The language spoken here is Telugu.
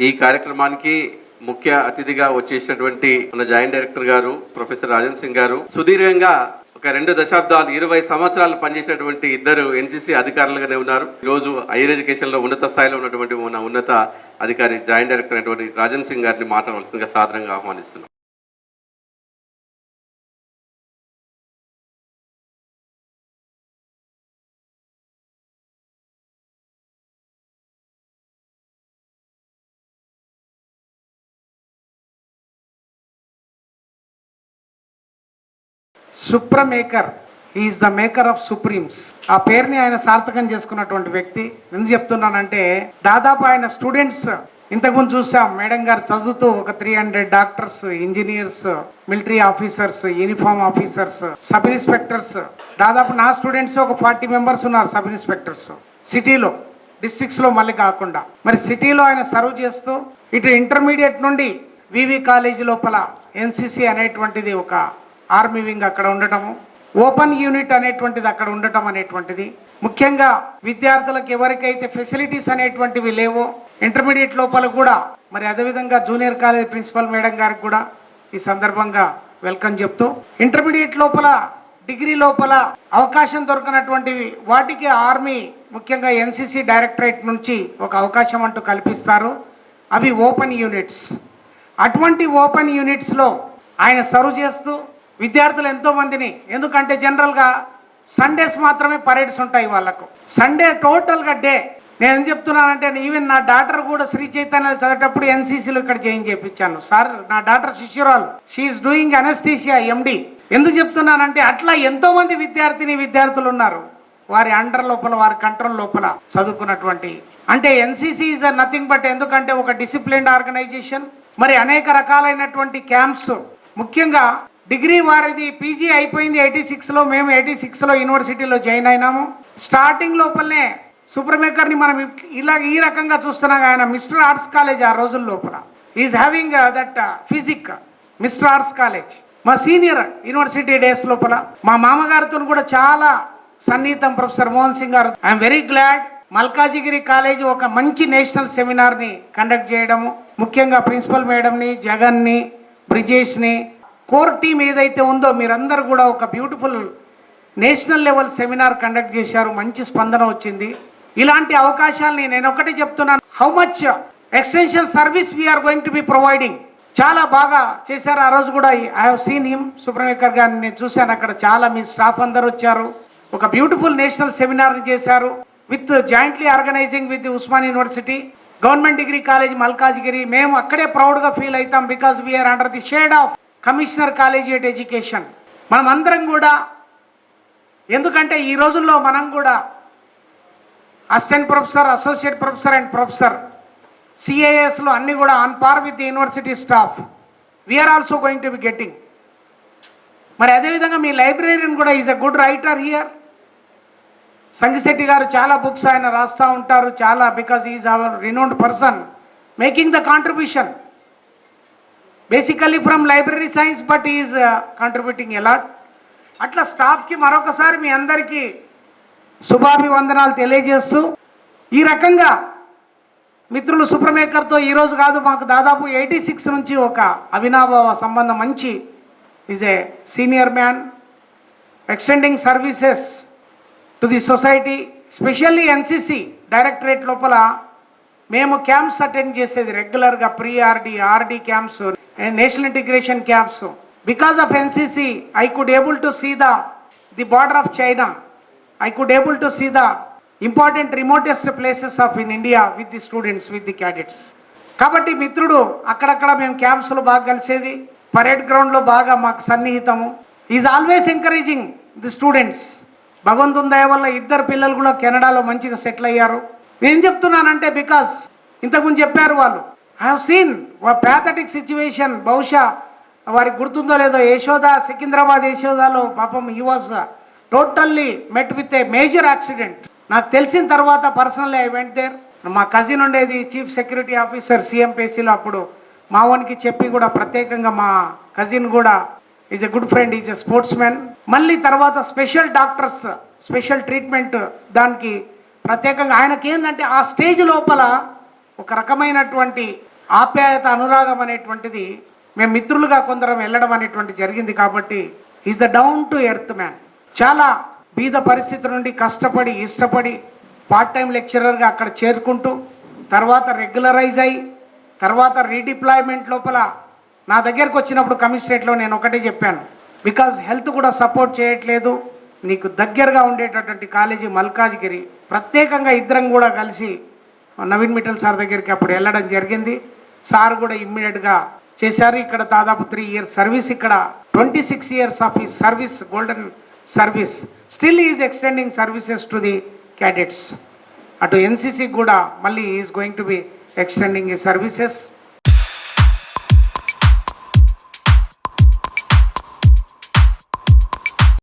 ఈ కార్యక్రమానికి ముఖ్య అతిథిగా వచ్చేసినటువంటి మన జాయింట్ డైరెక్టర్ గారు ప్రొఫెసర్ రాజన్ సింగ్ గారు. సుదీర్ఘంగా ఒక రెండు దశాబ్దాలు ఇరవై సంవత్సరాలు పనిచేసినటువంటి ఇద్దరు ఎన్సీసీ అధికారులుగానే ఉన్నారు. ఈరోజు హైయర్ ఎడ్యుకేషన్లో ఉన్నత స్థాయిలో ఉన్నటువంటి మన ఉన్నత అధికారి జాయింట్ డైరెక్టర్ అయినటువంటి రాజన్ సింగ్ గారిని మాట్లాడవలసిందిగా సాధారణంగా ఆహ్వానిస్తున్నాం. సుప్రమేకర్. Is the maker of supremes ఆ పేరుని ఆయన సార్థకం చేసుకున్నటువంటి వ్యక్తి. ఎందుకు చెప్తున్నానంటే దాదాపు ఆయన స్టూడెంట్స్ ఇంతకుముందు చూసాం. మేడం గారు చదువుతూ ఒక three hundred doctors engineers military officers uniform officers sub inspectors దాదాపు నా స్టూడెంట్స్ ఒక ఫార్టీ మెంబర్స్ ఉన్నారు సబ్ ఇన్స్పెక్టర్స్ సిటీలో డిస్ట్రిక్ట్స్లో మళ్ళీ కాకుండా. మరి సిటీలో ఆయన సర్వ్ చేస్తూ ఇటు ఇంటర్మీడియట్ నుండి వివి కాలేజీ లోపల ఎన్సిసి అనేటువంటిది ఒక ఆర్మీ వింగ్ అక్కడ ఉండటము ఓపెన్ యూనిట్ అనేటువంటిది అక్కడ ఉండటం అనేటువంటిది. ముఖ్యంగా విద్యార్థులకు ఎవరికైతే ఫెసిలిటీస్ అనేటువంటివి లేవో ఇంటర్మీడియట్ లోపల కూడా మరి అదేవిధంగా జూనియర్ కాలేజ్ ప్రిన్సిపల్ మేడం గారికి కూడా ఈ సందర్భంగా వెల్కమ్ చెప్తూ ఇంటర్మీడియట్ లోపల డిగ్రీ లోపల అవకాశం దొరకనటువంటివి వాటికి ఆర్మీ ముఖ్యంగా ఎన్సీసీ డైరెక్టరేట్ నుంచి ఒక అవకాశం అంటూ కల్పిస్తారు. అవి ఓపెన్ యూనిట్స్. అటువంటి ఓపెన్ యూనిట్స్లో ఆయన సర్వ్ చేస్తూ విద్యార్థులు ఎంతో మందిని ఎందుకంటే జనరల్గా సండేస్ మాత్రమే పరేడ్స్ ఉంటాయి వాళ్ళకు. సండే టోటల్గా డే. నేను ఏం చెప్తున్నానంటే ఈవెన్ నా డాటర్ కూడా శ్రీ చైతన్య చదివేటప్పుడు ఎన్సీసీలో ఇక్కడ జాయిన్ చేయించాను. సార్ నా డాటర్ శిష్యురాలు. షీఈస్ డూయింగ్ అనస్థీషియా ఎండి ఎందుకు చెప్తున్నానంటే అట్లా ఎంతో మంది విద్యార్థిని విద్యార్థులు ఉన్నారు. వారి అండర్ లోపల వారి కంట్రోల్ లోపల చదువుకున్నటువంటి. అంటే ఎన్సీసీ ఈజ్ నథింగ్ బట్ ఎందుకంటే ఒక డిసిప్లిన్డ్ ఆర్గనైజేషన్. మరి అనేక రకాలైనటువంటి క్యాంప్స్. ముఖ్యంగా డిగ్రీ వారిది పీజీ అయిపోయింది ఎయిటీ సిక్స్లో మేము ఎయిటీ సిక్స్లో యూనివర్సిటీలో జాయిన్ అయినాము. స్టార్టింగ్ లోపలనే సూపర్మేకర్ని మనం ఇలా ఈ రకంగా చూస్తున్నాం ఆయన మిస్టర్ ఆర్ట్స్ కాలేజ్ ఆ రోజుల లోపల. Is having that physique mister arts college. మా సీనియర్ యూనివర్సిటీ డేస్ లోపల మా మామగారితో కూడా చాలా సన్నిహితం ప్రొఫెసర్ మోహన్ సింగ్ గారు. I'm very glad Malkajgiri college ఒక మంచి నేషనల్ సెమినార్ని కండక్ట్ చేయడము. ముఖ్యంగా ప్రిన్సిపల్ మేడంని జగన్ని బ్రిజేష్ని కోర్ టీం ఏదైతే ఉందో మీరందరూ కూడా ఒక beautiful national level seminar conduct చేశారు. మంచి స్పందన వచ్చింది. ఇలాంటి అవకాశాలని నేను ఒకటి చెప్తున్నాను. How much extension service we are going to be providing చాలా బాగా చేశారు. ఆ రోజు కూడా I have seen him Subrahmanyakar గారిని నేను చూశాను. అక్కడ చాలా మీ స్టాఫ్ అందరూ వచ్చారు. ఒక బ్యూటిఫుల్ నేషనల్ సెమినార్ని చేశారు. With jointly organizing with Osman university government degree college Malkajgiri మేము అక్కడే ప్రౌడ్గా ఫీల్ అవుతాం because we are under the shade of commissioner collegiate education. మనం అందరం కూడా ఎందుకంటే ఈ రోజుల్లో మనం కూడా assistant professor associate professor and professor సిఏఎస్లో అన్నీ కూడా on par with the university staff. We are also going to be getting మరి అదేవిధంగా మీ లైబ్రరీని కూడా is a good writer here Sangisetti గారు చాలా బుక్స్ ఆయన రాస్తూ ఉంటారు చాలా because is our renowned person making the contribution basically from library science but is contributing a lot అట్లా స్టాఫ్కి మరొకసారి మీ అందరికీ శుభాభివందనాలు తెలియజేస్తూ ఈ రకంగా మిత్రులు సుప్రమేకర్తో ఈరోజు కాదు మాకు దాదాపు ఎయిటీ సిక్స్ నుంచి ఒక అవినాభావ సంబంధం మంచి is a senior man extending services to the society specially NCC directorate లోపల మేము క్యాంప్స్ అటెండ్ చేసేది రెగ్యులర్గా pre RD RD camps national integration camps. Because of NCC I could able to see the the border of China I could able to see the important remotest places of in India with the students with the cadets కాబట్టి మిత్రుడు అక్కడక్కడ మేము క్యాంప్స్లో బాగా కలిసేది పరేడ్ గ్రౌండ్లో బాగా మాకు సన్నిహితము is always encouraging the students భగవంతుని దయ వల్ల ఇద్దరు పిల్లలు కూడా కెనడాలో మంచిగా సెటిల్ అయ్యారు నేను చెప్తున్నానంటే బికాస్ ఇంతకుముందు చెప్పారు వాళ్ళు ఐ సీన్ ప్యాథటిక్ సిచ్యువేషన్ బహుశా వారికి గుర్తుందో లేదో యశోద సికింద్రాబాద్ యశోదాలో పాపం he was totally met with a major accident నాకు తెలిసిన తర్వాత పర్సనల్లీ ఐ వెంట్ దేర్ మా కజిన్ ఉండేది చీఫ్ సెక్యూరిటీ ఆఫీసర్ సిఎంపీసీలో అప్పుడు. మా వానికి చెప్పి కూడా ప్రత్యేకంగా మా కజిన్ కూడా is a good friend is a sports man మళ్ళీ తర్వాత స్పెషల్ డాక్టర్స్ స్పెషల్ ట్రీట్మెంట్ దానికి ప్రత్యేకంగా ఆయనకి ఏంటంటే ఆ స్టేజ్ లోపల ఒక రకమైనటువంటి ఆప్యాయత అనురాగం అనేటువంటిది మేము మిత్రులుగా కొందరం వెళ్ళడం అనేటువంటి జరిగింది కాబట్టి is the down to earth man చాలా బీద పరిస్థితి నుండి కష్టపడి ఇష్టపడి పార్ట్ టైం లెక్చరర్గా అక్కడ చేరుకుంటూ తర్వాత రెగ్యులరైజ్ అయ్యి తర్వాత రీడిప్లాయ్మెంట్ లోపల నా దగ్గరకు వచ్చినప్పుడు కమిషనరేట్లో నేను ఒకటే చెప్పాను. బికాజ్ హెల్త్ కూడా సపోర్ట్ చేయట్లేదు నీకు దగ్గరగా ఉండేటటువంటి కాలేజీ మల్కాజ్గిరి ప్రత్యేకంగా ఇద్దరం కూడా కలిసి నవీన్ మిఠల్ సార్ దగ్గరికి అప్పుడు వెళ్ళడం జరిగింది. సార్ కూడా ఇమ్మీడియట్గా చేశారు. ఇక్కడ దాదాపు త్రీ ఇయర్స్ సర్వీస్ ఇక్కడ ట్వంటీ సిక్స్ ఇయర్స్ ఆఫ్ ఈ service golden service. Still is extending services to the cadets. అటు ఎన్సీసీ కూడా మళ్ళీ is going to be extending ఈ సర్వీసెస్.